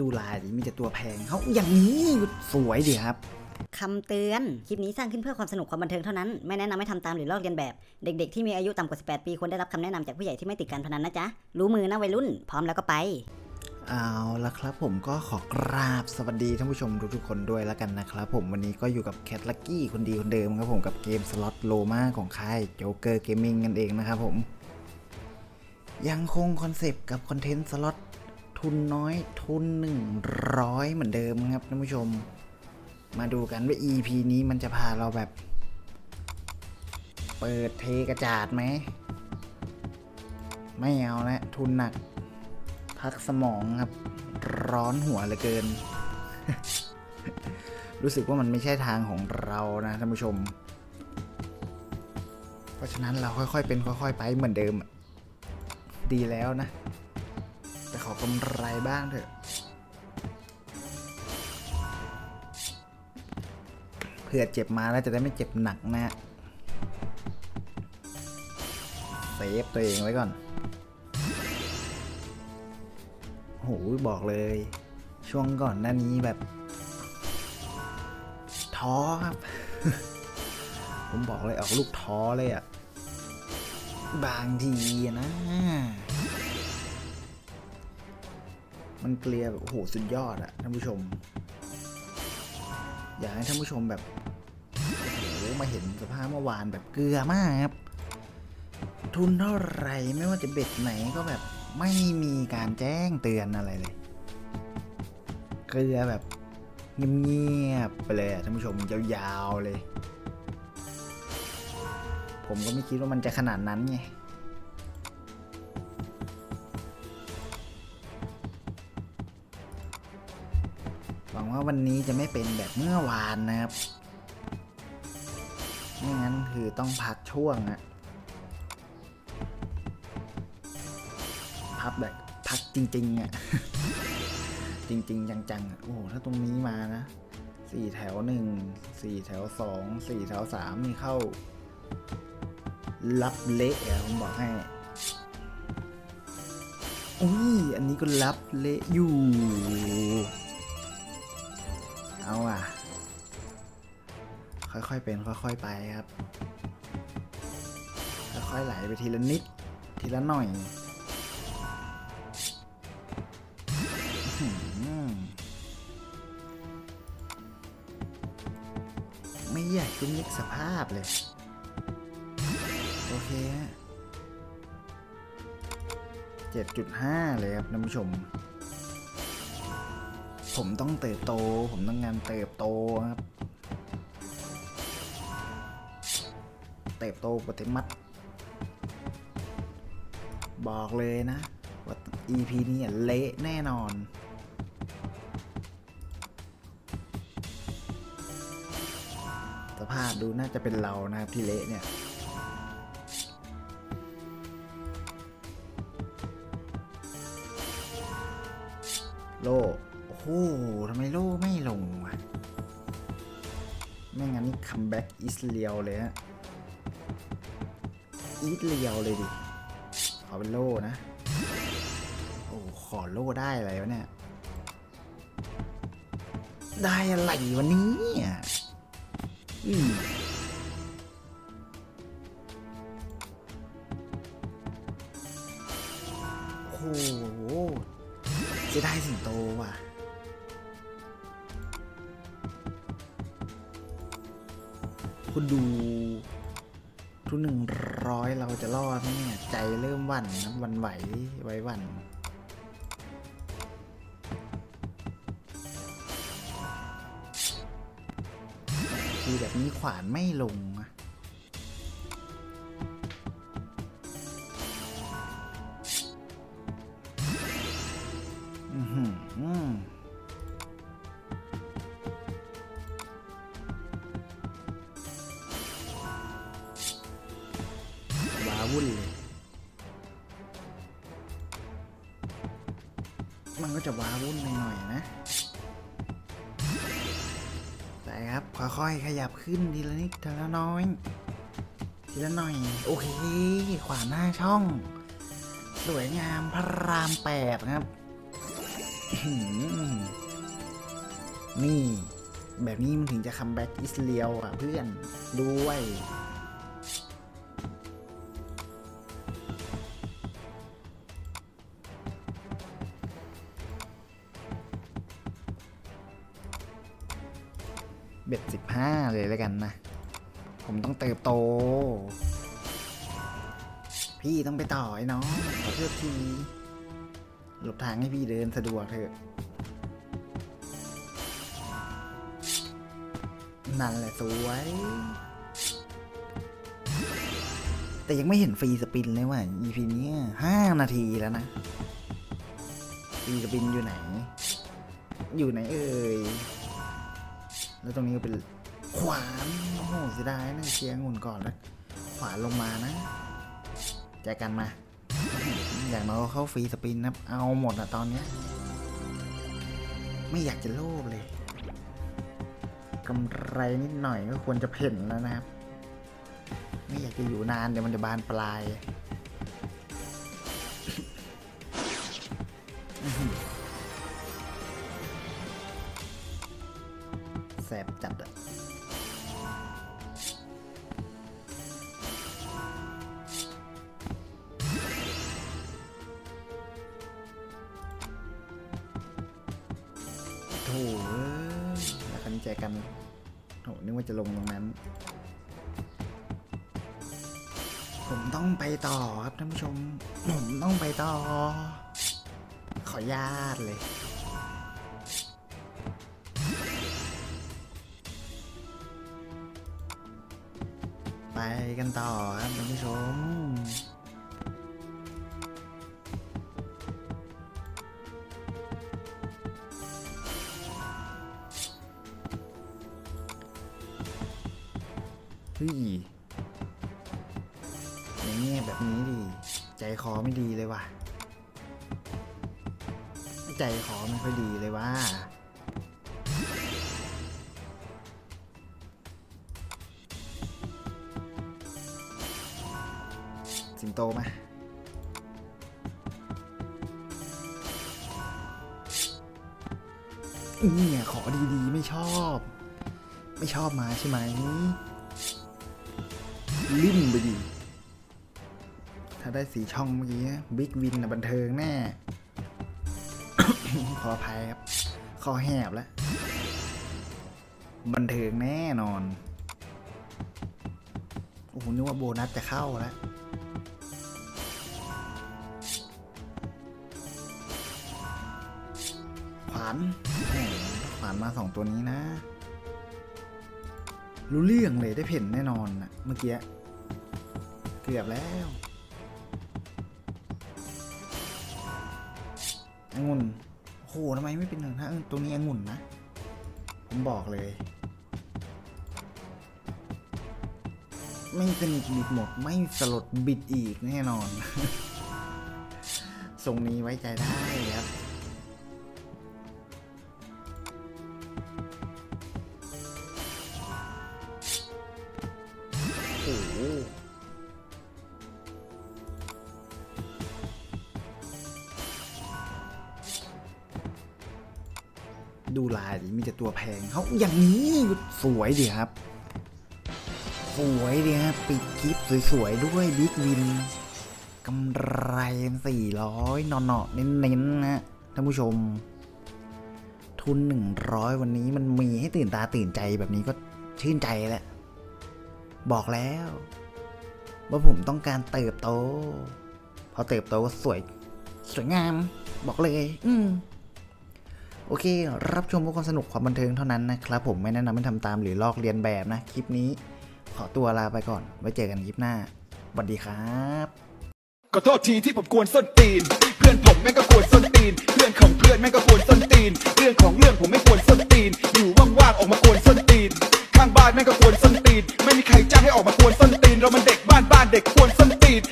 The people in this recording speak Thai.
ดูลายดิมีแต่ตัวแพงเขาอย่างนี้สวยดีครับคำเตือน คลิปนี้สร้างขึ้นเพื่อความสนุกความบันเทิงเท่านั้น ไม่แนะนำให้ทำตามหรือลอกเลียนแบบ เด็กๆที่มีอายุต่ำกว่า 18 ปีควรได้รับคำแนะนำจากผู้ใหญ่ที่ไม่ติดการพนันนะจ๊ะ รู้มือนะวัยรุ่น พร้อมแล้วก็ไป เอาละครับผมก็ขอกราบสวัสดีท่านผู้ชมทุกๆคนด้วยแล้วกันนะครับผมวันนี้ก็อยู่กับแคทลักกี้คนดีคนเดิมครับผมกับเกมสล็อตโลมาของค่ายโจเกอร์เกมมิ่งกันเองนะครับผม ยังคงคอนเซปต์กับคอนเทนต์สล็อต ทุนน้อยทุน 100 เหมือนเดิมครับท่านผู้ชม มาดูกันว่า EP นี้มันจะพาเราแบบ เปิดเทกระจาดไหม ไม่เอาละทุนหนัก พักสมองครับ ร้อนหัวเหลือเกิน รู้สึกว่ามันไม่ใช่ทางของเรานะท่านผู้ชม เพราะฉะนั้นเราค่อยๆเป็นค่อย ๆ ไปเหมือนเดิม ดีแล้วนะ กำไรบ้างเถอะเผื่อเจ็บมาแล้วจะได้ไม่เจ็บหนักนะ เซฟตัวเองไว้ก่อนโหบอกเลย ช่วงก่อนหน้านี้แบบท้อครับ ผมบอกเลยออกลูกท้อเลยอะ่ะ บางทีนะ มันเกลียแบบโอ้โหสุดยอดอะท่านผู้ชม อยากให้ท่านผู้ชมแบบโอ้โหมาเห็นสภาพเมื่อวานแบบเกลือมากครับ ทุนเท่าไหร่ไม่ว่าจะเบ็ดไหนก็แบบไม่มีการแจ้งเตือนอะไรเลย เกลือแบบเงียบๆไปเลยท่านผู้ชมยาวๆเลย ผมก็ไม่คิดว่ามันจะขนาดนั้นไง งว่าวันนี้จะไม่เป็นแบบเมื่อวานนะครับไม่งั้นคือต้องพักช่วงอะพับแบบพักจริงๆอะจริง ๆ จังๆอะโอ้โหถ้าตรงนี้มานะสี่แถวหนึ่งสี่แถวสองสี่แถวสามนี่เข้า รับเละอะผมบอกให้อุ้ยอันนี้ก็รับเละอยู่ เอาอะ ค่อยๆเป็นค่อยๆไปครับ ค่อยๆไหลไปทีละนิด ทีละหน่อยไม่อยากจะนึกสภาพเลย โอเคฮะเจ็ดจุดห้าเลยครับท่านผู้ชม ผมต้องเติบโต ผมต้องงานเติบโตครับ เติบโตกว่าเทมัด บอกเลยนะว่า EP นี้เละแน่นอน สภาพดูน่าจะเป็นเรานะครับที่เละเนี่ยโลโอ้โห ทำไมโลไม่ลงวะไม่งั้นนี่คัมแบ็กอิสเลียวเลยฮะอีสเลียวเลยดิ ขอเป็นโล่นะ โอ้ขอโล่ได้อะไรวะเนี่ย ได้อะไรวันนี้อะอืมโอ้โหจะได้สิงโตว่ะ คุณดู ทุนหนึ่งร้อยเราจะรอดไหมเนี่ย ใจเริ่มหวั่นนะวันไหวไว้หวั่นคือแบบนี้ขวานไม่ลงอะ วุ่นเลย มันก็จะว้าวุ่นหน่อยๆนะ แต่ครับค่อยๆขยับขึ้นทีละนิดทีละน้อย ทีละหน่อย โอเค ขวาหน้าช่อง สวยงามพระรามแปดครับ นี่ แบบนี้มันถึงจะคัมแบ็กอิสเลียวอะเพื่อนด้วย เบ็ดสิบห้าเลยแล้วกันนะ ผมต้องเติบโต พี่ต้องไปต่อไอ้น้องขอโทษทีหลบทางให้พี่เดินสะดวกเถอะ นั่นแหละสวย แต่ยังไม่เห็นฟรีสปินเลยว่ะ EP เนี้ห้านาทีแล้วนะ ฟรีสปินอยู่ไหน อยู่ไหนเอ่ย แล้วตรงนี้ก็เป็นขวานโอ้โหเสียดายนะเชียร์งุ่นก่อนแล้ว ขวานลงมานะแจกันมา อย่างน้อยก็เข้าฟรีสปินนะเอาหมดอะตอนเนี้ยไม่อยากจะโลภเลยกำไรนิดหน่อยก็ควรจะเพ่นแล้วนะครับ ไม่อยากจะอยู่นานเดี๋ยวมันจะบานปลาย จกันโถนึกว่าจะลงตรงนั้น ผมต้องไปต่อครับท่านผู้ชม ผมต้องไปต่อ ขอญาตเลย ไปกันต่อครับท่านผู้ชม เฮ้ยอย่างเงี้ยแบบนี้ดิ ใจคอไม่ดีเลยว่ะ ใจคอไม่ค่อยดีเลยว่าสิงโตมาเนี่ยขอดีๆ ไม่ชอบ ไม่ชอบมาใช่ไหม ลิ่มไปดีถ้าได้สีช่องเมื่อกี้บิ๊กวินนะบันเทิงแน่ ขออภัยครับคอแหบแล้ว บันเทิงแน่นอน โอ้โหนึกว่าโบนัสจะเข้าแล้วขวานขวานมาสองตัวนี้นะ รู้เรื่องเลยได้เพ่นแน่นอนนะเมื่อกี้ กือบแล้วองุ่นโหทำไมไม่เป็นหนึ่งนะตัวนี้องุ่นนะ ผมบอกเลย ไม่สนิทบิดหมด ไม่สลดบิดอีกแน่นอน ทรงนี้ไว้ใจได้ครับ ดูลายดิมีแต่ตัวแพงเขาอย่างนี้สวยดีครับ สวยดีครับปิดคลิปสวยๆด้วยบิ๊กวินกำไรสี่ร้อยนอนๆเน้นๆนะท่านผู้ชม ทุนหนึ่งร้อยวันนี้มันมีให้ตื่นตาตื่นใจแบบนี้ก็ชื่นใจแหละ บอกแล้ว ว่าผมต้องการเติบโต พอเติบโตก็สวย สวยงาม บอกเลย อืม โอเค รับชมเพื่อความสนุกความบันเทิงเท่านั้นนะครับผมไม่แนะนำให้ทำตามหรือลอกเรียนแบบนะ คลิปนี้ ขอตัวลาไปก่อน ไว้เจอกันคลิปหน้าสวัสดีครับขอโทษทีที่ผมกวนส้นตีน เพื่อนผมแม่งก็กวนส้นตีน เพื่อนของเพื่อนแม่งก็กวนส้นตีน เรื่องของเรื่องผมไม่กวนส้นตีน อยู่ว่างๆออกมากวนส้นตีน ข้างบ้านแม่งก็กวนส้นตีน ไม่มีใครจ้างให้ออกมากวนส้นตีน เรามันเด็กบ้านบ้านเด็กกวนส้นตีน